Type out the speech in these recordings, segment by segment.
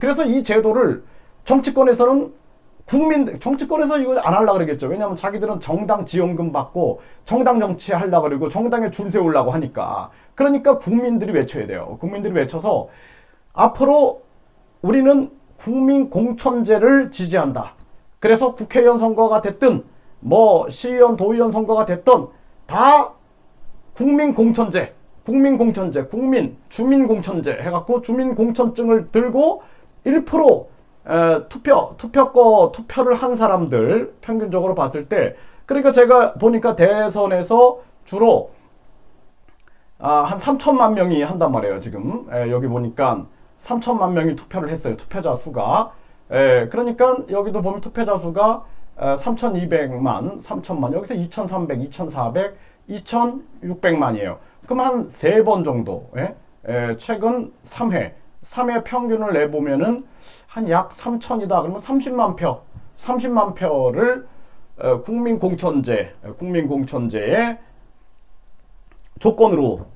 그래서 이 제도를 정치권에서는 국민 정치권에서 이거 안 하려고 그러겠죠. 왜냐하면 자기들은 정당 지원금 받고 정당 정치 하려고 그러고 정당에 줄 세우려고 하니까. 그러니까 국민들이 외쳐야 돼요. 국민들이 외쳐서 앞으로 우리는 국민 공천제를 지지한다. 그래서 국회의원 선거가 됐든 뭐 시의원 도의원 선거가 됐든 다 국민 공천제, 국민 공천제, 국민 주민 공천제 해갖고 주민 공천증을 들고 1% 에, 투표 투표권 투표를 한 사람들 평균적으로 봤을 때 그러니까 제가 보니까 대선에서 주로 아, 한 3천만 명이 한단 말이에요 지금 에, 여기 보니까 3천만 명이 투표를 했어요 투표자 수가 에, 그러니까 여기도 보면 투표자 수가 3,200만, 3천만 여기서 2,300, 2,400, 2,600만이에요. 그럼 한 세 번 정도 예? 에, 최근 3회 3회 평균을 내보면은 한 약 3천이다 그러면 30만 표 30만 표를 어, 국민 공천제 국민 공천제의 조건으로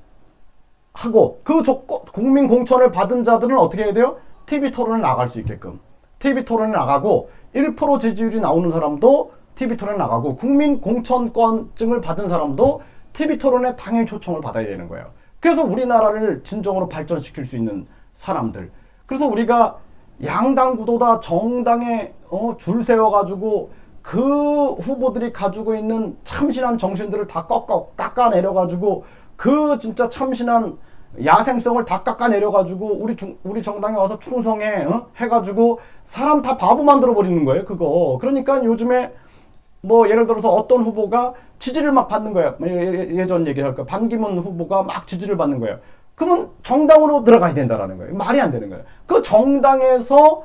하고 그 조건 국민 공천을 받은 자들은 어떻게 해야 돼요? TV 토론에 나갈 수 있게끔 TV 토론에 나가고 1% 지지율이 나오는 사람도 TV 토론에 나가고 국민 공천권증을 받은 사람도 TV 토론에 당연히 초청을 받아야 되는 거예요. 그래서 우리나라를 진정으로 발전시킬 수 있는 사람들. 그래서 우리가 양당 구도다 정당에 어, 줄 세워가지고 그 후보들이 가지고 있는 참신한 정신들을 다 꺾어 깎아내려가지고 그 진짜 참신한 야생성을 다 깎아내려가지고 우리 중, 우리 정당에 와서 충성해 어? 해가지고 사람 다 바보 만들어 버리는 거예요 그거 그러니까 요즘에 뭐 예를 들어서 어떤 후보가 지지를 막 받는 거예요 뭐 예- 예- 예전 얘기할 거 반기문 후보가 막 지지를 받는 거예요 그러면 정당으로 들어가야 된다라는 거예요 말이 안 되는 거예요 그 정당에서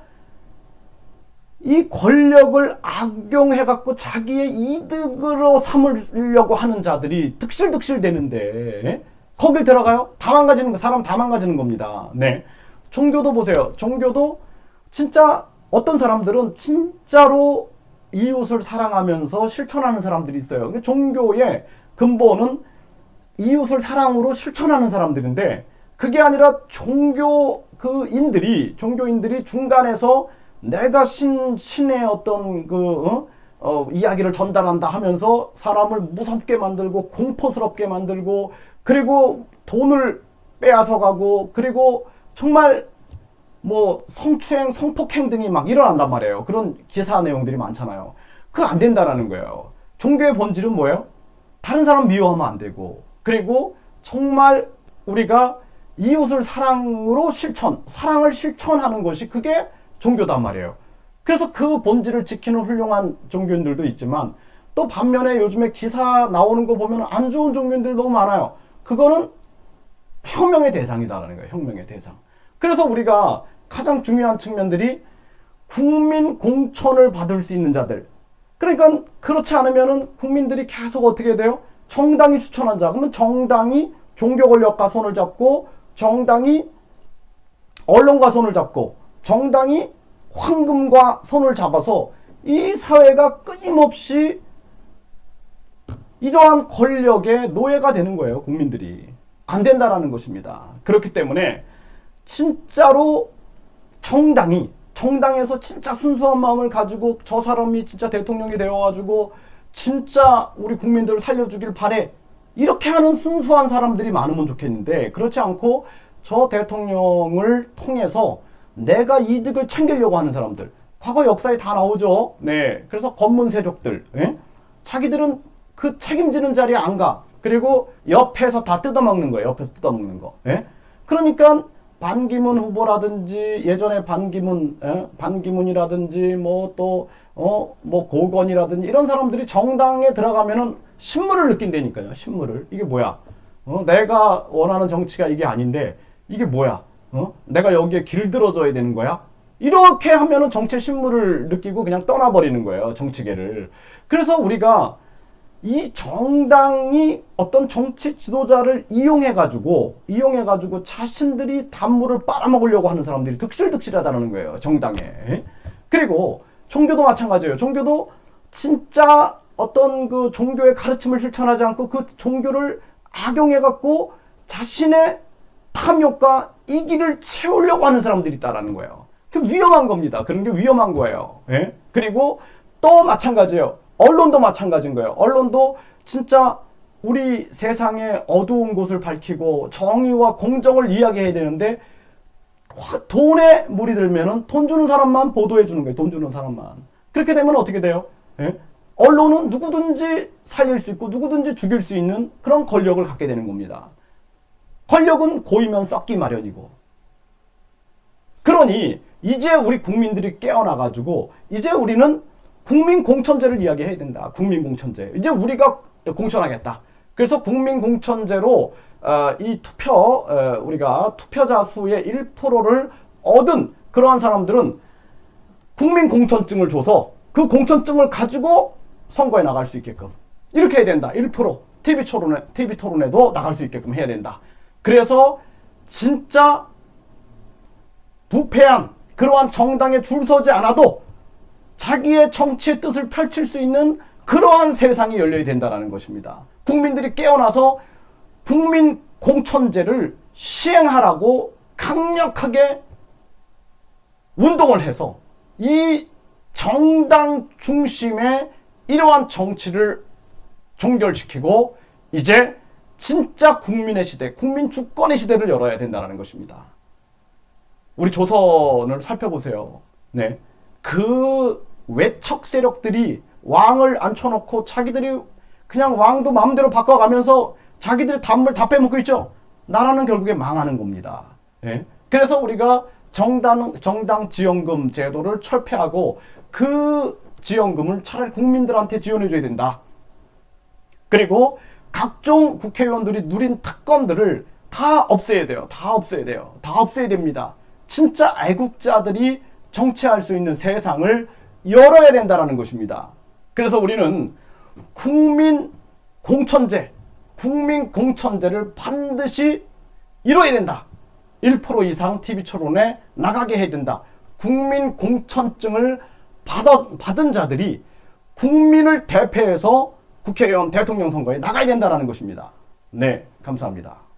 이 권력을 악용해 갖고 자기의 이득으로 삼으려고 하는 자들이 득실득실 되는데 거길 들어가요? 다 망가지는 거 사람 다 망가지는 겁니다. 네. 종교도 보세요. 종교도 진짜 어떤 사람들은 진짜로 이웃을 사랑하면서 실천하는 사람들이 있어요. 그 종교의 근본은 이웃을 사랑으로 실천하는 사람들인데 그게 아니라 종교 그인들이 종교인들이 중간에서 내가 신 신의 어떤 그 어? 어, 이야기를 전달한다 하면서 사람을 무섭게 만들고 공포스럽게 만들고 그리고 돈을 빼앗아 가고 그리고 정말 뭐 성추행, 성폭행 등이 막 일어난단 말이에요. 그런 기사 내용들이 많잖아요. 그거 안 된다라는 거예요. 종교의 본질은 뭐예요? 다른 사람 미워하면 안 되고 그리고 정말 우리가 이웃을 사랑으로 실천, 사랑을 실천하는 것이 그게 종교단 말이에요. 그래서 그 본질을 지키는 훌륭한 종교인들도 있지만 또 반면에 요즘에 기사 나오는 거 보면 안 좋은 종교인들 너무 많아요. 그거는 혁명의 대상이다라는 거예요. 혁명의 대상. 그래서 우리가 가장 중요한 측면들이 국민 공천을 받을 수 있는 자들. 그러니까 그렇지 않으면은 국민들이 계속 어떻게 돼요? 정당이 추천한 자. 그러면 정당이 종교 권력과 손을 잡고 정당이 언론과 손을 잡고 정당이 황금과 손을 잡아서 이 사회가 끊임없이 이러한 권력의 노예가 되는 거예요, 국민들이. 안 된다라는 것입니다. 그렇기 때문에 진짜로 정당이 정당에서 진짜 순수한 마음을 가지고 저 사람이 진짜 대통령이 되어 가지고 진짜 우리 국민들을 살려주길 바래 이렇게 하는 순수한 사람들이 많으면 좋겠는데 그렇지 않고 저 대통령을 통해서 내가 이득을 챙기려고 하는 사람들 과거 역사에 다 나오죠. 네, 그래서 검문 세족들 예? 자기들은 그 책임지는 자리에 안 가. 그리고 옆에서 다 뜯어먹는 거예요. 옆에서 뜯어먹는 거. 예? 그러니까 반기문 후보라든지 예전에 반기문 예? 반기문이라든지 뭐또 어 뭐 고건이라든지 이런 사람들이 정당에 들어가면은 신물을 느낀다니까요. 신물을 이게 뭐야? 어? 내가 원하는 정치가 이게 아닌데 이게 뭐야? 어? 내가 여기에 길들어져야 되는 거야? 이렇게 하면은 정치 신물을 느끼고 그냥 떠나버리는 거예요. 정치계를. 그래서 우리가 이 정당이 어떤 정치 지도자를 이용해 가지고 이용해 가지고 자신들이 단물을 빨아먹으려고 하는 사람들이 득실득실하다는 거예요 정당에 그리고 종교도 마찬가지예요 종교도 진짜 어떤 그 종교의 가르침을 실천하지 않고 그 종교를 악용해 갖고 자신의 탐욕과 이기를 채우려고 하는 사람들이 있다라는 거예요 그 위험한 겁니다. 그런 게 위험한 거예요. 예? 그리고 또 마찬가지예요. 언론도 마찬가지인 거예요. 언론도 진짜 우리 세상의 어두운 곳을 밝히고 정의와 공정을 이야기해야 되는데 화- 돈에 물이 들면은 돈 주는 사람만 보도해 주는 거예요. 돈 주는 사람만. 그렇게 되면 어떻게 돼요? 예? 언론은 누구든지 살릴 수 있고 누구든지 죽일 수 있는 그런 권력을 갖게 되는 겁니다. 권력은 고이면 썩기 마련이고. 그러니 이제 우리 국민들이 깨어나 가지고 이제 우리는 국민 공천제를 이야기해야 된다. 국민 공천제. 이제 우리가 공천하겠다. 그래서 국민 공천제로 어, 이 투표 어, 우리가 투표자 수의 1%를 얻은 그러한 사람들은 국민 공천증을 줘서 그 공천증을 가지고 선거에 나갈 수 있게끔 이렇게 해야 된다. 1% TV 토론에 TV 토론에도 나갈 수 있게끔 해야 된다. 그래서 진짜 부패한 그러한 정당에 줄 서지 않아도 자기의 정치의 뜻을 펼칠 수 있는 그러한 세상이 열려야 된다는 것입니다. 국민들이 깨어나서 국민 공천제를 시행하라고 강력하게 운동을 해서 이 정당 중심의 이러한 정치를 종결시키고 이제 진짜 국민의 시대, 국민 주권의 시대를 열어야 된다는 것입니다. 우리 조선을 살펴보세요. 네. 그 외척 세력들이 왕을 앉혀놓고 자기들이 그냥 왕도 마음대로 바꿔가면서 자기들이 담을 다 빼먹고 있죠. 나라는 결국에 망하는 겁니다. 예? 그래서 우리가 정당, 정당 지원금 제도를 철폐하고 그 지원금을 차라리 국민들한테 지원해줘야 된다. 그리고 각종 국회의원들이 누린 특권들을 다 없애야 돼요. 다 없애야 돼요. 다 없애야 됩니다. 진짜 애국자들이 정치할 수 있는 세상을 열어야 된다라는 것입니다. 그래서 우리는 국민 공천제, 국민 공천제를 반드시 이뤄야 된다. 1% 이상 TV 토론에 나가게 해야 된다. 국민 공천증을 받아, 받은 자들이 국민을 대표해서 국회의원 대통령 선거에 나가야 된다는 것입니다. 네, 감사합니다.